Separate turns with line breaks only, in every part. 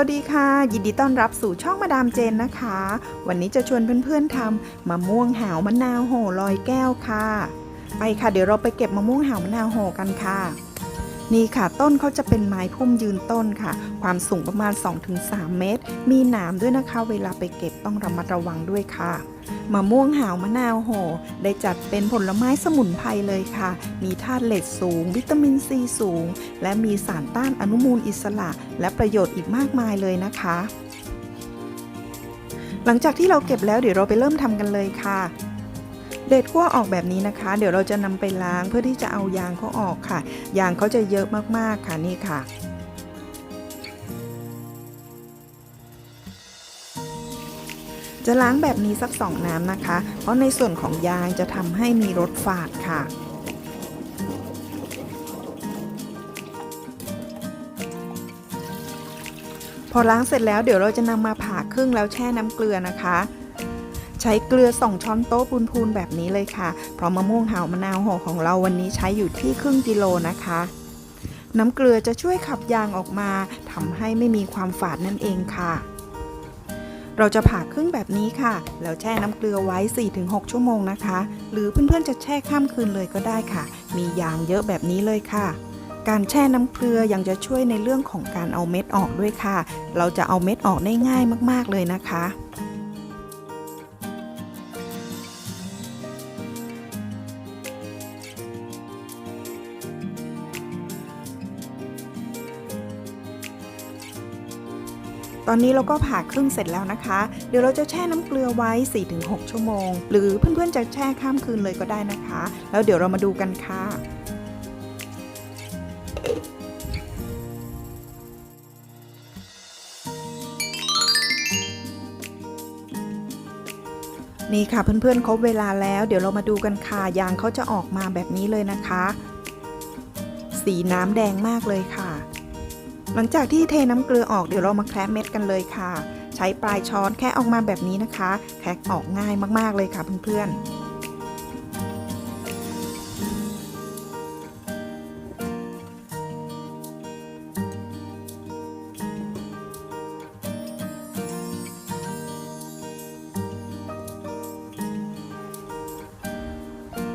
วัสดีค่ะ ยินดีต้อนรับสู่ช่องมาดามเจนนะคะ วันนี้จะชวนเพื่อนๆทำมะม่วงหาวมะนาวโห่ลอยแก้วค่ะ ไปค่ะเดี๋ยวเราไปเก็บมะม่วงหาวมะนาวโห่กันค่ะ นี่ค่ะต้นเขาจะเป็นไม้พุ่มยืนต้นค่ะ ความสูงประมาณ 2-3 เมตร มีหนามด้วยนะคะ เวลาไปเก็บต้องระมัดระวังด้วยค่ะมะม่วงหาวมะนาวโห ได้จัดเป็นผลไม้สมุนไพรเลยค่ะ มีธาตุเหล็กสูง วิตามินซีสูง และมีสารต้านอนุมูลอิสระ และประโยชน์อีกมากมายเลยนะคะ หลังจากที่เราเก็บแล้วเดี๋ยวเราไปเริ่มทำกันเลยค่ะ เด็ดขั้วออกแบบนี้นะคะ เดี๋ยวเราจะนำไปล้างเพื่อที่จะเอายางเขาออกค่ะ ยางเขาจะเยอะมากๆค่ะนี่ค่ะจะล้างแบบนี้สักสองน้ำนะคะ เพราะในส่วนของยางจะทำให้มีรสฝาดค่ะ พอล้างเสร็จแล้วเดี๋ยวเราจะนำมาผ่าครึ่งแล้วแช่น้ำเกลือนะคะ ใช้เกลือ 2 ช้อนโต๊ะพูนๆแบบนี้เลยค่ะ เพราะมะม่วงหาวมะนาวห่อของเราวันนี้ใช้อยู่ที่ครึ่งกิโลนะคะ น้ำเกลือจะช่วยขับยางออกมาทำให้ไม่มีความฝาดนั่นเองค่ะ เราจะผ่าครึ่งแบบนี้ค่ะ แล้วแช่น้ำเกลือไว้ 4-6 ชั่วโมงนะคะ หรือเพื่อนๆจะแช่ข้ามคืนเลยก็ได้ค่ะ มียางเยอะแบบนี้เลยค่ะการแช่น้ำเกลือยังจะช่วยในเรื่องของการเอาเม็ดออกด้วยค่ะ เราจะเอาเม็ดออกได้ง่ายมาก ๆ เลยนะคะ ตอนนี้เราก็ผ่าครึ่งเสร็จแล้วนะคะ เดี๋ยวเราจะแช่น้ำเกลือไว้ 4-6 ชั่วโมง หรือเพื่อนๆจะแช่ข้ามคืนเลยก็ได้นะคะ แล้วเดี๋ยวเรามาดูกันค่ะนี่ค่ะเพื่อนๆครบเวลาแล้ว เดี๋ยวเรามาดูกันค่ะยางเขาจะออกมาแบบนี้เลยนะคะ สีน้ำแดงมากเลยค่ะ หลังจากที่เทน้ำเกลือออกเดี๋ยวเรามาแคระเม็ดกันเลยค่ะ ใช้ปลายช้อนแค่ออกมาแบบนี้นะคะ แคะออกง่ายมากๆเลยค่ะเพื่อนๆ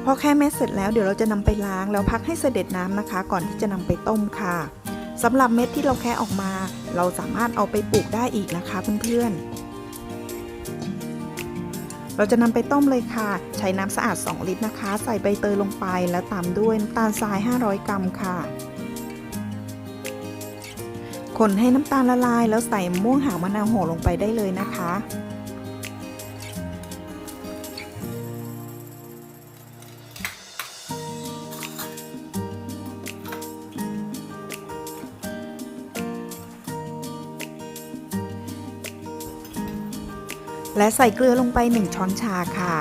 พอแค่เม็ดเสร็จแล้วเดี๋ยวเราจะนำไปล้างแล้วพักให้เสด็จน้ำนะคะ ก่อนที่จะนำไปต้มค่ะ สำหรับเม็ดที่เราแคะออกมา เราสามารถเอาไปปลูกได้อีกนะคะเพื่อนๆ เราจะนำไปต้มเลยค่ะ ใช้น้ำสะอาด 2 ลิตรนะคะ ใส่ใบเตยลงไปแล้วตามด้วยน้ำตาลทราย 500 กรัมค่ะ คนให้น้ำตาลละลายแล้วใส่ม่วงหาวมะนาวโหลงไปได้เลยนะคะ และใส่เกลือลงไป 1 ช้อนชาค่ะ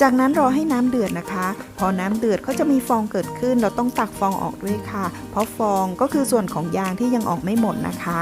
จากนั้นรอให้น้ำเดือดนะคะ พอน้ำเดือดก็จะมีฟองเกิดขึ้น เราต้องตักฟองออกด้วยค่ะ เพราะฟองก็คือส่วนของยางที่ยังออกไม่หมดนะคะ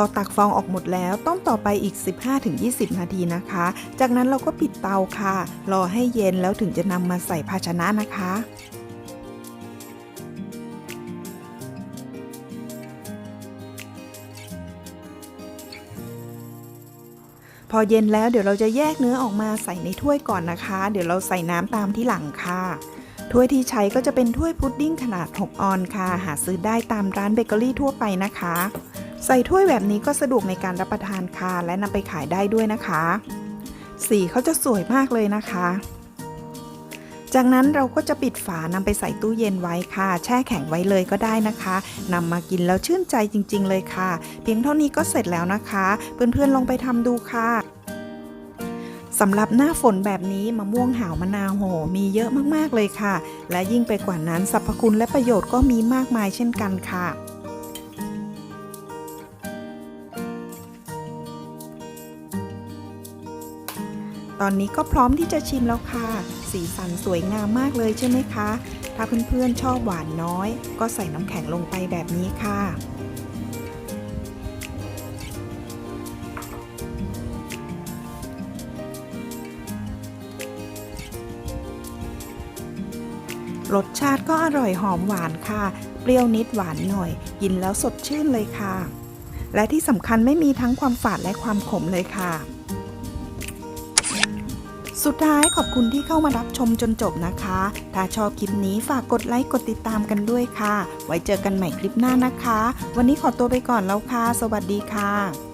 อตักฟองออกหมดแล้วต้มต่อไปอีก 15-20 นาทีนะคะ จากนั้นเราก็ปิดเตาค่ะ รอให้เย็นแล้วถึงจะนำมาใส่ภาชนะนะคะพอเย็นแล้วเดี๋ยวเราจะแยกเนื้อออกมาใส่ในถ้วยก่อนนะคะ เดี๋ยวเราใส่น้ำตามที่หลังค่ะ ถ้วยที่ใช้ก็จะเป็นถ้วยพุดดิ้งขนาด 6 ออนค่ะ หาซื้อได้ตามร้านเบเกอรี่ทั่วไปนะคะ ใส่ถ้วยแบบนี้ก็สะดวกในการรับประทานค่ะและนำไปขายได้ด้วยนะคะ สีเขาจะสวยมากเลยนะคะ จากนั้นเราก็จะปิดฝานำไปใส่ตู้เย็นไว้ค่ะ แช่แข็งไว้เลยก็ได้นะคะนำมากินแล้วชื่นใจจริง ๆ เลยค่ะ เพียงเท่านี้ก็เสร็จแล้วนะคะ เพื่อนๆลองไปทำดูค่ะสำหรับหน้าฝนแบบนี้มะม่วงหาวมะนาวโหมีเยอะมากๆเลยค่ะ และยิ่งไปกว่านั้นสรรพคุณและประโยชน์ก็มีมากมายเช่นกันค่ะ ตอนนี้ก็พร้อมที่จะชิมแล้วค่ะ สีสันสวยงามมากเลยใช่ไหมคะ ถ้าเพื่อนๆชอบหวานน้อย ก็ใส่น้ำแข็งลงไปแบบนี้ค่ะรสชาติก็อร่อยหอมหวานค่ะ เปรี้ยวนิดหวานหน่อย กินแล้วสดชื่นเลยค่ะ และที่สำคัญไม่มีทั้งความฝาดและความขมเลยค่ะ สุดท้ายขอบคุณที่เข้ามารับชมจนจบนะคะ ถ้าชอบคลิปนี้ฝากกดไลค์กดติดตามกันด้วยค่ะ ไว้เจอกันใหม่คลิปหน้านะคะ วันนี้ขอตัวไปก่อนแล้วค่ะ สวัสดีค่ะ